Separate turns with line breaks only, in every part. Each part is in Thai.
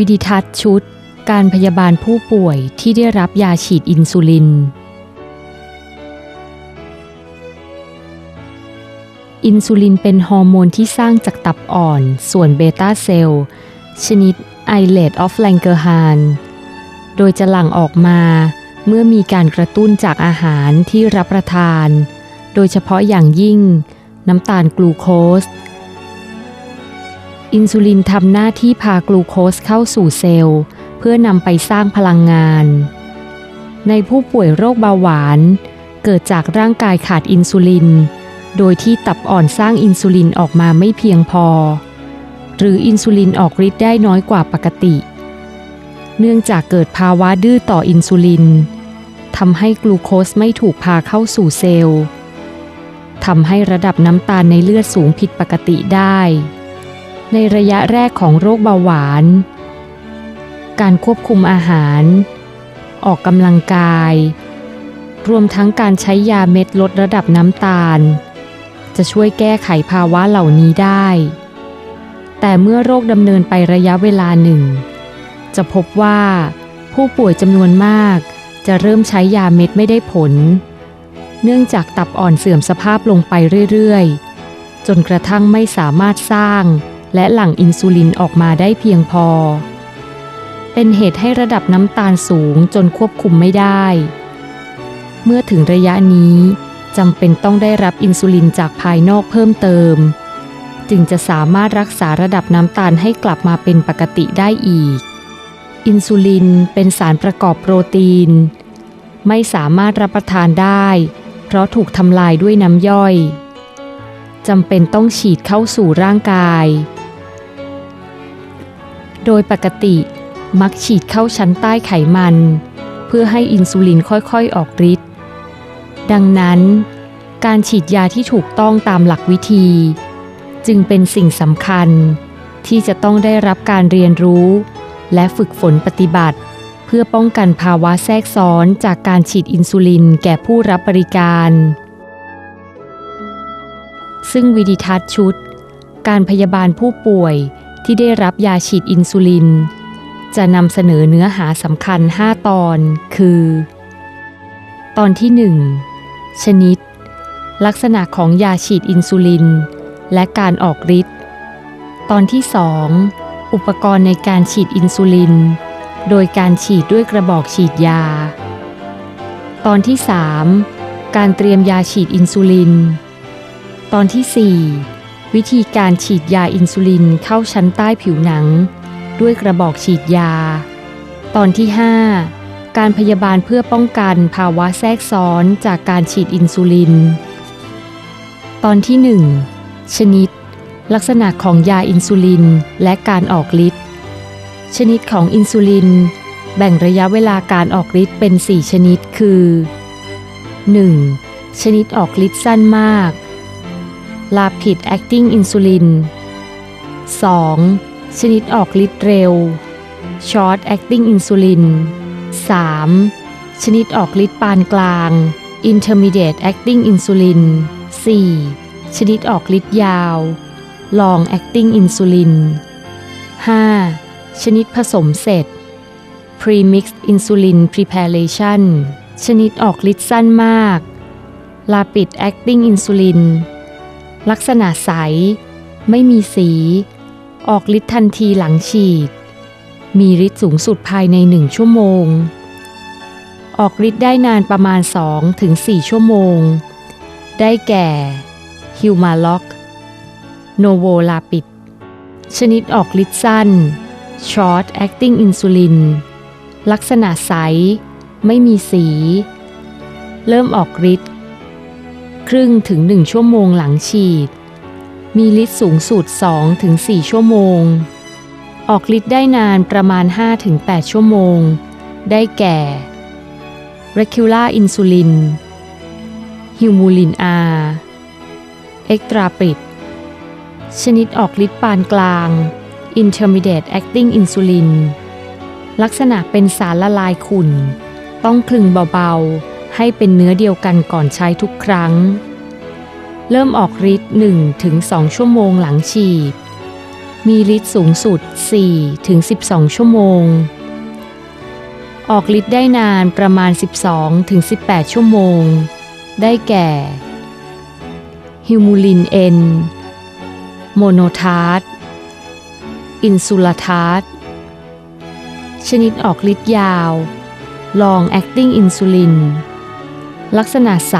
วิดิทัศน์ชุด การพยาบาลผู้ป่วยที่ได้รับยาฉีดอินซูลิน อินซูลินเป็นฮอร์โมนที่สร้างจากตับอ่อน ส่วนเบต้าเซลล์ชนิด Islet of Langerhans โดยจะหลั่งออกมาเมื่อมีการกระตุ้นจากอาหารที่รับประทาน โดยเฉพาะอย่างยิ่ง น้ำตาลกลูโคส อินซูลินทำหน้าที่พากลูโคสเข้าสู่เซลล์ เพื่อนำไปสร้างพลังงาน ในผู้ป่วยโรคเบาหวาน เกิดจากร่างกายขาดอินซูลิน โดยที่ตับอ่อนสร้างอินซูลินออกมาไม่เพียงพอ หรืออินซูลินออกฤทธิ์ได้น้อยกว่าปกติ เนื่องจากเกิดภาวะดื้อต่ออินซูลินทำให้กลูโคสไม่ถูกพาเข้าสู่เซลล์ทำให้ระดับน้ำตาลในเลือดสูงผิดปกติได้ ในระยะแรกของโรคเบาหวาน การควบคุมอาหาร ออกกำลังกาย รวมทั้งการใช้ยาเม็ดลดระดับน้ำตาล จะช่วยแก้ไขภาวะเหล่านี้ได้ แต่เมื่อโรคดำเนินไประยะเวลาหนึ่ง จะพบว่า ผู้ป่วยจำนวนมากจะเริ่มใช้ยาเม็ดไม่ได้ผล เนื่องจากตับอ่อนเสื่อมสภาพลงไปเรื่อยๆ จนกระทั่งไม่สามารถสร้าง และหลั่งอินซูลินออกมาได้เพียงพอ เป็นเหตุให้ระดับน้ำตาลสูงจนควบคุมไม่ได้ เมื่อถึงระยะนี้จำเป็นต้องได้รับอินซูลินจากภายนอกเพิ่มเติม จึงจะสามารถรักษาระดับน้ำตาลให้กลับมาเป็นปกติได้อีก อินซูลินเป็นสารประกอบโปรตีน ไม่สามารถรับประทานได้ เพราะถูกทำลายด้วยน้ำย่อยจำเป็นต้องฉีดเข้าสู่ร่างกาย โดยปกติมักฉีดเข้าชั้นใต้ไขมัน เพื่อให้อินซูลินค่อยๆออกฤทธิ์ ดังนั้น การฉีดยาที่ถูกต้องตามหลักวิธี จึงเป็นสิ่งสำคัญที่จะต้องได้รับการเรียนรู้ และฝึกฝนปฏิบัติ เพื่อป้องกันภาวะแทรกซ้อนจากการฉีดอินซูลินแก่ผู้รับบริการ ซึ่งวิดิทัศน์ชุด การพยาบาลผู้ป่วย ที่ได้รับยาฉีดอินซูลิน จะนำเสนอเนื้อหาสำคัญ 5 ตอน คือ ตอนที่ 1 ชนิด ลักษณะของยาฉีดอินซูลิน และการออกฤทธิ์ ตอนที่ 2 อุปกรณ์ในการฉีดอินซูลิน โดยการฉีดด้วยกระบอกฉีดยา ตอนที่ 3 การเตรียมยาฉีดอินซูลิน ตอนที่ 4 วิธีการฉีดยาอินซูลินเข้าชั้นใต้ผิวหนัง ด้วยกระบอกฉีดยา ตอนที่ 5 การพยาบาลเพื่อป้องกันภาวะแทรกซ้อนจากการฉีดอินซูลิน ตอนที่ 1 ชนิด ลักษณะของยาอินซูลินและการออกฤทธิ์ชนิดของอินซูลิน แบ่งระยะเวลาการออกฤทธิ์เป็น 4 ชนิดคือ 1. ชนิดออกฤทธิ์สั้นมาก ลาพิด acting อินซูลิน 2. ชนิดออกฤทธิ์เร็ว short acting อินซูลิน 3. ชนิดออกฤทธิ์ปานกลาง intermediate acting อินซูลิน 4. ชนิดออกฤทธิ์ยาว long acting อินซูลิน 5. ชนิดผสมเสร็จ premix insulin preparation ชนิดออกฤทธิ์สั้นมากลาปิด acting อินซูลิน Insulin ลักษณะใส ไม่มีสี ออกฤทธิ์ทันทีหลังฉีด มีฤทธิ์สูงสุดภายใน1ชั่วโมง ออกฤทธิ์ได้นานประมาณ 2-4ชั่วโมง ได้แก่ฮิวมาล็อก โนโวลาปิด ชนิดออกฤทธิ์สั้น Short Acting Insulin ลักษณะใส ไม่มีสี เริ่มออกฤทธิ์ ครึ่งถึง 1 ชั่วโมงหลังฉีด มีฤทธิ์สูงสุด2-4ชั่วโมง ออกฤทธิ์ได้นานประมาณ5-8ชั่วโมง ได้แก่ Regular Insulin ฮิวมูลิน R เอ็กตราปิดชนิดออกฤทธิ์ปานกลาง Intermediate Acting Insulin ลักษณะเป็นสารละลายขุ่น ต้องคลึงเบาๆ ให้เป็นเนื้อเดียวกันก่อนใช้ทุกครั้ง เริ่มออกฤทธิ์1-2ชั่วโมงหลังฉีด มีฤทธิ์สูงสุด4ถึง12 ชั่วโมง ออกฤทธิ์ได้นานประมาณ 12ถึง18 ชั่วโมง ได้แก่ ฮิวมูลินเอนโมโนทาร์ตอินซูลาทาร์ตชนิดออกฤทธิ์ยาว long acting insulin ลักษณะใส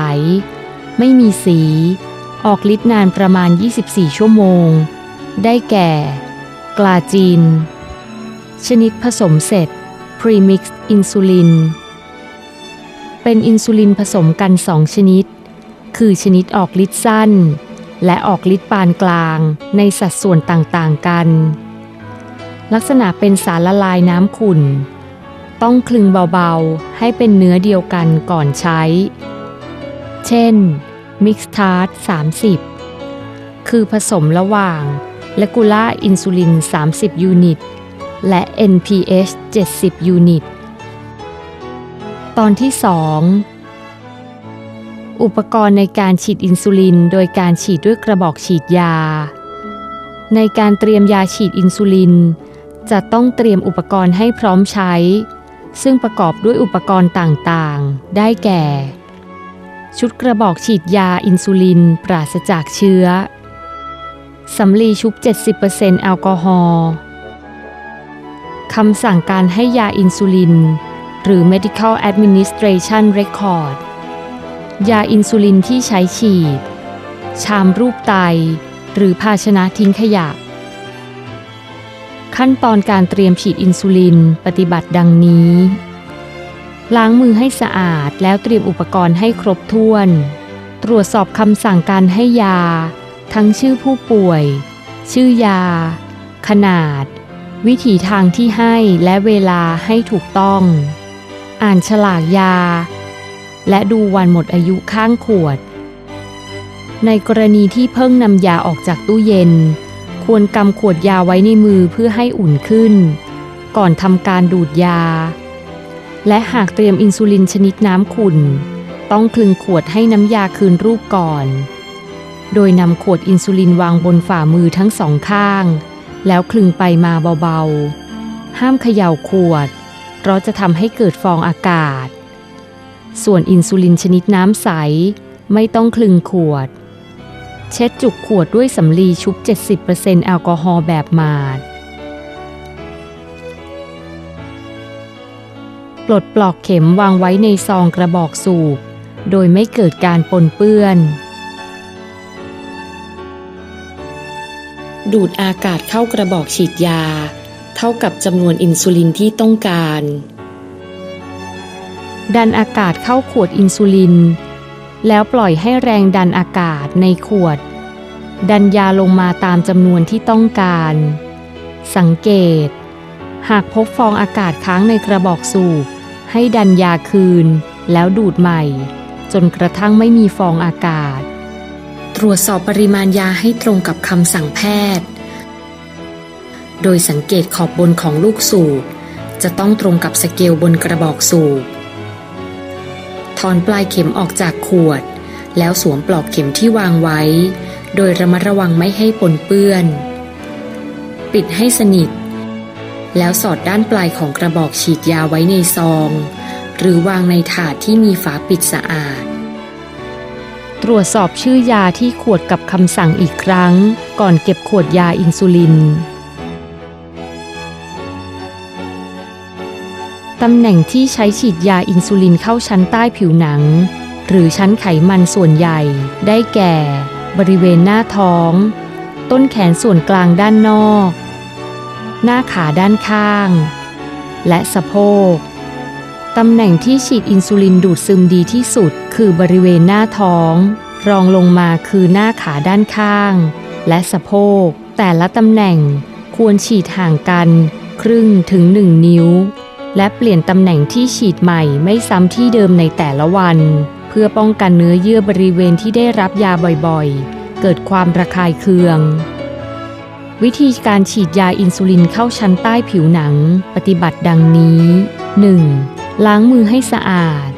ไม่มีสี ออกฤทธิ์นานประมาณ 24 ชั่วโมง ได้แก่ กลาจีน ชนิดผสมเสร็จ premixed insulin เป็นอินซูลินผสมกัน2ชนิด คือชนิดออกฤทธิ์สั้น และออกฤทธิ์ปานกลางในสัดส่วนต่างๆกัน ลักษณะเป็นสารละลายน้ำขุ่น ต้องคลึงเบาๆ ให้เป็นเนื้อเดียวกันก่อนใช้ เช่น Mix Tart 30 คือผสมระหว่างเลกูล่าอินซูลิน 30 ยูนิต และ NPH 70 ยูนิต ตอนที่ 2 อุปกรณ์ในการฉีดอินซูลินโดยการฉีดด้วยกระบอกฉีดยา ในการเตรียมยาฉีดอินซูลิน จะต้องเตรียมอุปกรณ์ให้พร้อมใช้ ซึ่งประกอบด้วยอุปกรณ์ต่างๆ ได้แก่ ชุดกระบอกฉีดยาอินซูลิน ปราศจากเชื้อสำลีชุบ 70%แอลกอฮอล์คำสั่งการให้ยาอินซูลิน หรือ medical administration record ยาอินซูลินที่ใช้ฉีด ชามรูปไต หรือภาชนะทิ้งขยะ ขั้นตอนการเตรียมฉีดอินซูลินปฏิบัติดังนี้ ล้างมือให้สะอาดแล้วเตรียมอุปกรณ์ให้ครบถ้วน ตรวจสอบคำสั่งการให้ยา ทั้งชื่อผู้ป่วย ชื่อยา ขนาด วิถีทางที่ให้และเวลาให้ถูกต้อง อ่านฉลากยา และดูวันหมดอายุข้างขวด ในกรณีที่เพิ่งนำยาออกจากตู้เย็น ควรกำขวดยาไว้ในมือเพื่อให้อุ่นขึ้น ก่อนทำการดูดยา และหากเตรียมอินซูลินชนิดน้ำขุ่น ต้องคลึงขวดให้น้ำยาคืนรูปก่อน โดยนำขวดอินซูลินวางบนฝ่ามือทั้งสองข้าง แล้วคลึงไปมาเบาๆ ห้ามเขย่าขวด เพราะจะทำให้เกิดฟองอากาศ ส่วนอินซูลินชนิดน้ำใสไม่ต้องคลึงขวด เช็ดจุกขวดด้วยสำลีชุบ 70%แอลกอฮอล์แบบหมาดปลดปลอกเข็มวางไว้ในซองกระบอกสูบ โดยไม่เกิดการปนเปื้อน ดูดอากาศเข้ากระบอกฉีดยา เท่ากับจำนวนอินซูลินที่ต้องการ ดันอากาศเข้าขวดอินซูลิน แล้วปล่อยให้แรงดันอากาศในขวด ดันยาลงมาตามจำนวนที่ต้องการ สังเกต หากพบฟองอากาศค้างในกระบอกสูบ ให้ดันยาคืน แล้วดูดใหม่ จนกระทั่งไม่มีฟองอากาศ ตรวจสอบปริมาณยาให้ตรงกับคำสั่งแพทย์ โดยสังเกตขอบบนของลูกสูบจะต้องตรงกับสเกลบนกระบอกสูบ ถอนปลายเข็มออกจากขวด แล้วสวมปลอกเข็มที่วางไว้ โดยระมัดระวังไม่ให้ปนเปื้อน ปิดให้สนิท แล้วสอดด้านปลายของกระบอกฉีดยาไว้ในซอง หรือวางในถาดที่มีฝาปิดสะอาด ตรวจสอบชื่อยาที่ขวดกับคำสั่งอีกครั้ง ก่อนเก็บขวดยาอินซูลิน ตำแหน่งที่ใช้ฉีดยาอินซูลินเข้าชั้นใต้ผิวหนัง หรือชั้นไขมันส่วนใหญ่ ได้แก่ บริเวณหน้าท้อง ต้นแขนส่วนกลางด้านนอก หน้าขาด้านข้าง และสะโพกตำแหน่งที่ฉีดอินซูลินดูดซึมดีที่สุด คือบริเวณหน้าท้อง รองลงมาคือหน้าขาด้านข้าง และสะโพกแต่ละตำแหน่งควรฉีดห่างกัน ครึ่งถึง1นิ้ว และเปลี่ยนตำแหน่งที่ฉีดใหม่ไม่ซ้ำที่เดิมในแต่ละวัน เพื่อป้องกันเนื้อเยื่อบริเวณที่ได้รับยาบ่อยๆ เกิดความระคายเคือง วิธีการฉีดยาอินซูลินเข้าชั้นใต้ผิวหนัง ปฏิบัติดังนี้ 1. ล้างมือให้สะอาด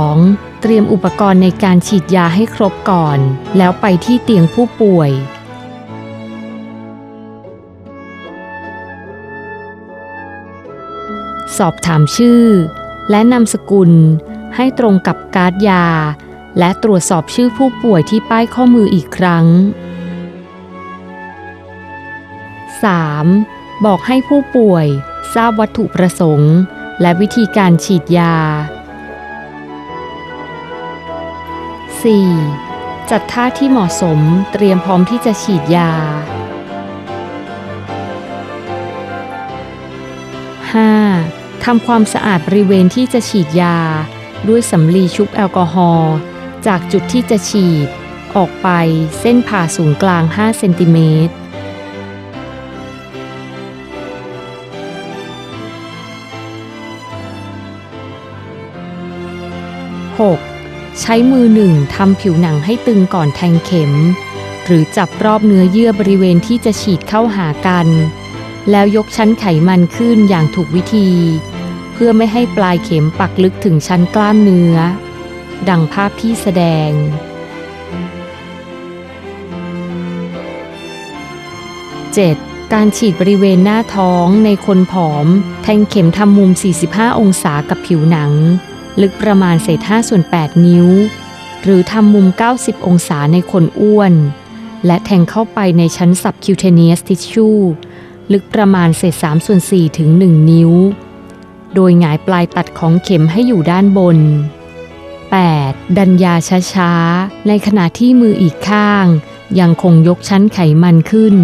2. เตรียมอุปกรณ์ในการฉีดยาให้ครบก่อน แล้วไปที่เตียงผู้ป่วย สอบถามชื่อ และนามสกุล ให้ตรงกับการ์ดยา และตรวจสอบชื่อผู้ป่วยที่ป้ายข้อมืออีกครั้ง 3. บอกให้ผู้ป่วยทราบวัตถุประสงค์ และวิธีการฉีดยา 4. จัดท่าที่เหมาะสมเตรียมพร้อมที่จะฉีดยา 5. ทำความสะอาดบริเวณที่จะฉีดยา ด้วยสำลีชุบแอลกอฮอล์จากจุดที่จะฉีด ออกไปเส้นผ่าศูนย์กลาง 5 เซนติเมตร 6. ใช้มือหนึ่งทำผิวหนังให้ตึงก่อนแทงเข็ม หรือจับรอบเนื้อเยื่อบริเวณที่จะฉีดเข้าหากัน แล้วยกชั้นไขมันขึ้นอย่างถูกวิธี เพื่อไม่ให้ปลายเข็มปักลึกถึงชั้นกล้ามเนื้อ ดังภาพที่แสดง 7. การฉีดบริเวณหน้าท้องในคนผอม แทงเข็มทำมุม 45 องศากับผิวหนัง ลึกประมาณเศษ5ส่วน 8 นิ้ว หรือทำมุม 90 องศาในคนอ้วน และแทงเข้าไปในชั้น subcutaneous tissue ลึกประมาณเศษ3ส่วน4ถึง 1 นิ้ว โดยหงายปลายตัดของเข็มให้อยู่ด้านบน 8. ดันยาช้าๆ ในขณะที่มืออีกข้าง ยังคงยกชั้นไขมันขึ้น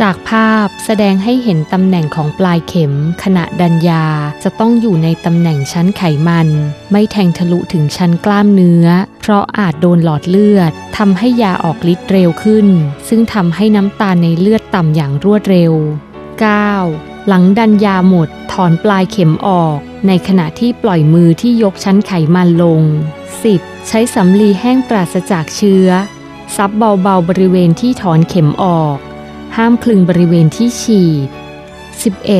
จากภาพแสดงให้เห็นตำแหน่งของปลายเข็ม ขณะดันยาจะต้องอยู่ในตำแหน่งชั้นไขมัน ไม่แทงทะลุถึงชั้นกล้ามเนื้อ เพราะอาจโดนหลอดเลือดทำให้ยาออกฤทธิ์เร็วขึ้น ซึ่งทำให้น้ำตาลในเลือดต่ำอย่างรวดเร็ว 9. หลังดันยาหมดถอนปลายเข็มออก ในขณะที่ปล่อยมือที่ยกชั้นไขมันลง 10. ใช้สำลีแห้งปราศจากเชื้อ ซับเบาๆบริเวณที่ถอนเข็มออก ห้ามคลึงบริเวณที่ฉีด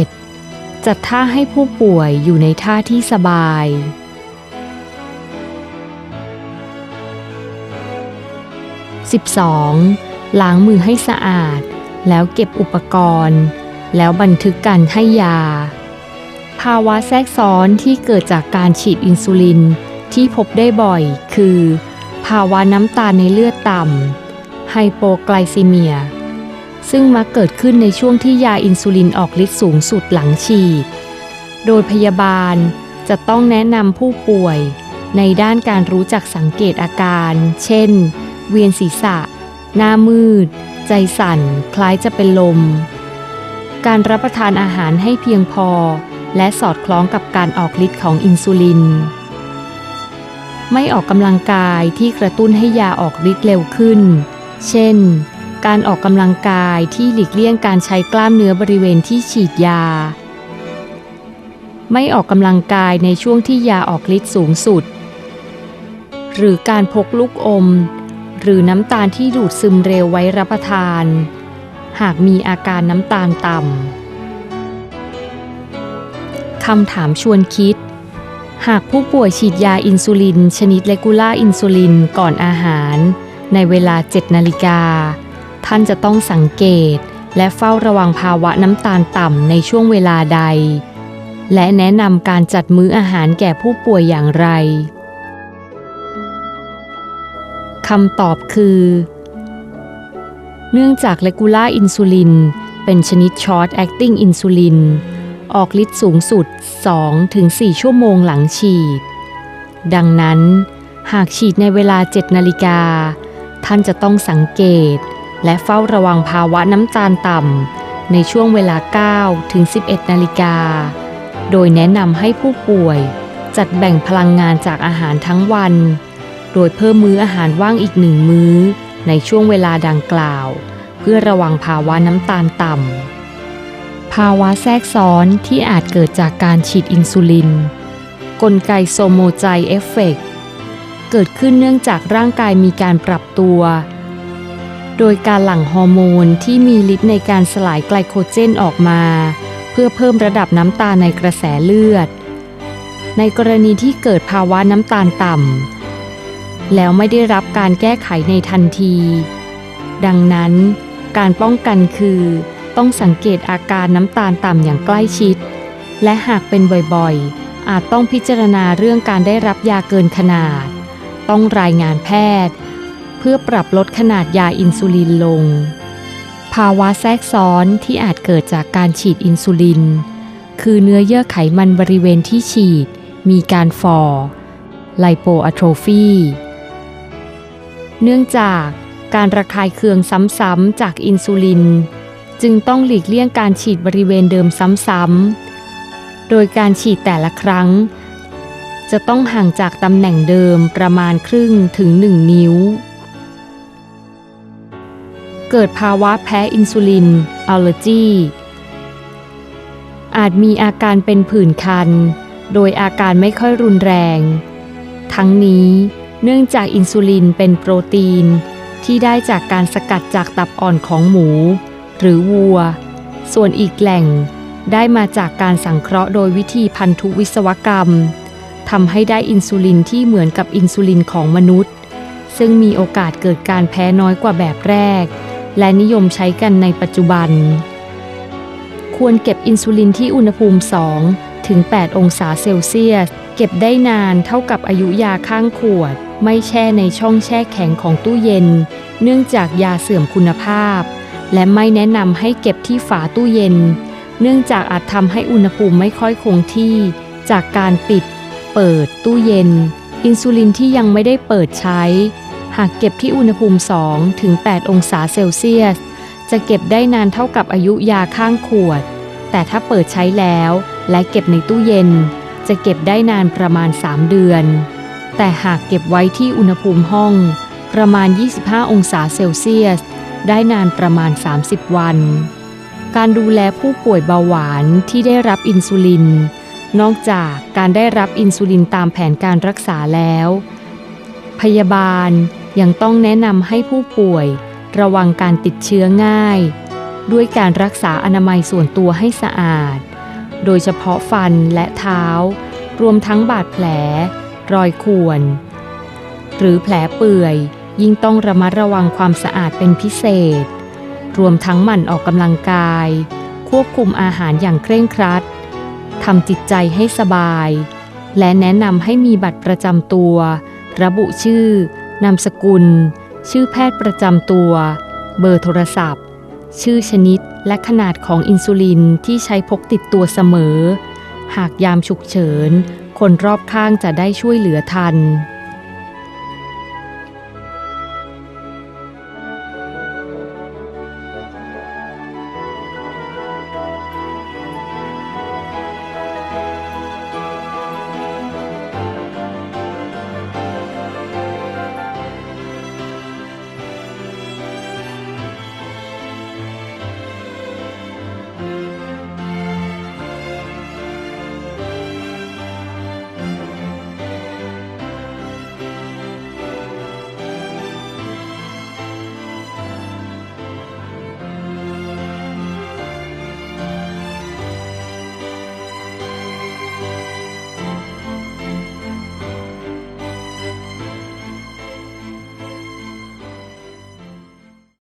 11. จัดท่าให้ผู้ป่วยอยู่ในท่าที่สบาย 12. ล้างมือให้สะอาด แล้วเก็บอุปกรณ์ แล้วบันทึกการให้ยา ภาวะแทรกซ้อนที่เกิดจากการฉีดอินซูลินที่พบได้บ่อยคือ ภาวะน้ำตาลในเลือดต่ำไฮโปไกลซีเมีย ซึ่งมักเกิดขึ้นในช่วงที่ยาอินซูลินออกฤทธิ์สูงสุดหลังฉีด โดยพยาบาลจะต้องแนะนำผู้ป่วยในด้านการรู้จักสังเกตอาการ เช่น เวียนศีรษะ หน้ามืด ใจสั่น คล้ายจะเป็นลม การรับประทานอาหารให้เพียงพอ และสอดคล้องกับการออกฤทธิ์ของอินซูลิน ไม่ออกกำลังกายที่กระตุ้นให้ยาออกฤทธิ์เร็วขึ้น เช่น การออกกำลังกายที่หลีกเลี่ยงการใช้กล้ามเนื้อบริเวณที่ฉีดยา ไม่ออกกำลังกายในช่วงที่ยาออกฤทธิ์สูงสุด หรือการพกลูกอม หรือน้ำตาลที่ดูดซึมเร็วไว้รับประทาน หากมีอาการน้ำตาลต่ำ คำถามชวนคิด หากผู้ป่วยฉีดยาอินซูลิน ชนิดเลกูล่าอินซูลินก่อนอาหาร ในเวลา 7 นาฬิกา ท่านจะต้องสังเกตและเฝ้าระวังภาวะน้ำตาลต่ำในช่วงเวลาใด และแนะนำการจัดมื้ออาหารแก่ผู้ป่วยอย่างไรคำตอบคือ เนื่องจากเลกูล่าอินซูลินเป็นชนิดช็อตแอคติ้งอินซูลินออกฤทธิ์สูงสุด 2-4 ชั่วโมงหลังฉีด ดังนั้น หากฉีดในเวลา 7 นาฬิกา ท่านจะต้องสังเกต และเฝ้าระวังภาวะน้ำตาลต่ำในช่วงเวลา 9 ถึง 11 นาฬิกา โดยแนะนำให้ผู้ป่วย จัดแบ่งพลังงานจากอาหารทั้งวัน โดยเพิ่มมื้ออาหารว่างอีกหนึ่งมื้อ ในช่วงเวลาดังกล่าว เพื่อระวังภาวะน้ำตาลต่ำ ภาวะแทรกซ้อนที่อาจเกิดจากการฉีดอินซูลิน กลไกโซโมไจเอฟเฟกเกิดขึ้นเนื่องจากร่างกายมีการปรับตัว โดยการหลั่งฮอร์โมนที่มีฤทธิ์ในการสลายไกลโคเจนออกมา เพื่อเพิ่มระดับน้ำตาลในกระแสเลือด ในกรณีที่เกิดภาวะน้ำตาลต่ำ แล้วไม่ได้รับการแก้ไขในทันที ดังนั้น การป้องกันคือ ต้องสังเกตอาการน้ำตาลต่ำอย่างใกล้ชิด และหากเป็นบ่อยๆ อาจต้องพิจารณาเรื่องการได้รับยาเกินขนาด ต้องรายงานแพทย์ เพื่อปรับลดขนาดยาอินซูลินลง ภาวะแทรกซ้อนที่อาจเกิดจากการฉีดอินซูลิน คือเนื้อเยื่อไขมันบริเวณที่ฉีด มีการฝ่อไลโปอะโทรฟี เนื่องจากการระคายเคืองซ้ำๆจากอินซูลิน จึงต้องหลีกเลี่ยงการฉีดบริเวณเดิมซ้ำๆ โดยการฉีดแต่ละครั้ง จะต้องห่างจากตำแหน่งเดิมประมาณครึ่งถึง 1 นิ้ว เกิดภาวะแพ้อินซูลินอัลเลอร์จีอาจมีอาการเป็นผื่นคัน โดยอาการไม่ค่อยรุนแรง ทั้งนี้ เนื่องจากอินซูลินเป็นโปรตีน ที่ได้จากการสกัดจากตับอ่อนของหมู หรือวัว ส่วนอีกแหล่งได้มาจากการสังเคราะห์โดยวิธีพันธุวิศวกรรมทำให้ได้อินซูลินที่เหมือนกับอินซูลินของมนุษย์ ซึ่งมีโอกาสเกิดการแพ้น้อยกว่าแบบแรก และนิยมใช้กันในปัจจุบัน ควรเก็บอินซูลินที่อุณหภูมิ 2 ถึง 8 องศาเซลเซียส เก็บได้นานเท่ากับอายุยาข้างขวด ไม่แช่ในช่องแช่แข็งของตู้เย็น เนื่องจากยาเสื่อมคุณภาพ และไม่แนะนำให้เก็บที่ฝาตู้เย็น เนื่องจากอาจทำให้อุณหภูมิไม่ค่อยคงที่ จากการปิด เปิดตู้เย็น อินซูลินที่ยังไม่ได้เปิดใช้ หากเก็บที่อุณหภูมิ 2 ถึง 8 องศาเซลเซียส จะเก็บได้นานเท่ากับอายุยาข้างขวด แต่ถ้าเปิดใช้แล้ว และเก็บในตู้เย็น จะเก็บได้นานประมาณ 3 เดือน แต่หากเก็บไว้ที่อุณหภูมิห้อง ประมาณ 25 องศาเซลเซียส ได้นานประมาณ 30 วัน การดูแลผู้ป่วยเบาหวานที่ได้รับอินซูลิน นอกจากการได้รับอินซูลินตามแผนการรักษาแล้ว พยาบาลยังต้องแนะนำให้ผู้ป่วยระวังการติดเชื้อง่าย ด้วยการรักษาอนามัยส่วนตัวให้สะอาด โดยเฉพาะฟันและเท้า รวมทั้งบาดแผล รอยข่วน หรือแผลเปื่อยยิ่งต้องระมัดระวังความสะอาดเป็นพิเศษ รวมทั้งหมั่นออกกำลังกาย ควบคุมอาหารอย่างเคร่งครัดทำจิตใจให้สบาย และแนะนำให้มีบัตรประจำตัว ระบุชื่อ นามสกุล ชื่อแพทย์ประจำตัว เบอร์โทรศัพท์ ชื่อชนิดและขนาดของอินซูลินที่ใช้พกติดตัวเสมอ หากยามฉุกเฉิน คนรอบข้างจะได้ช่วยเหลือทัน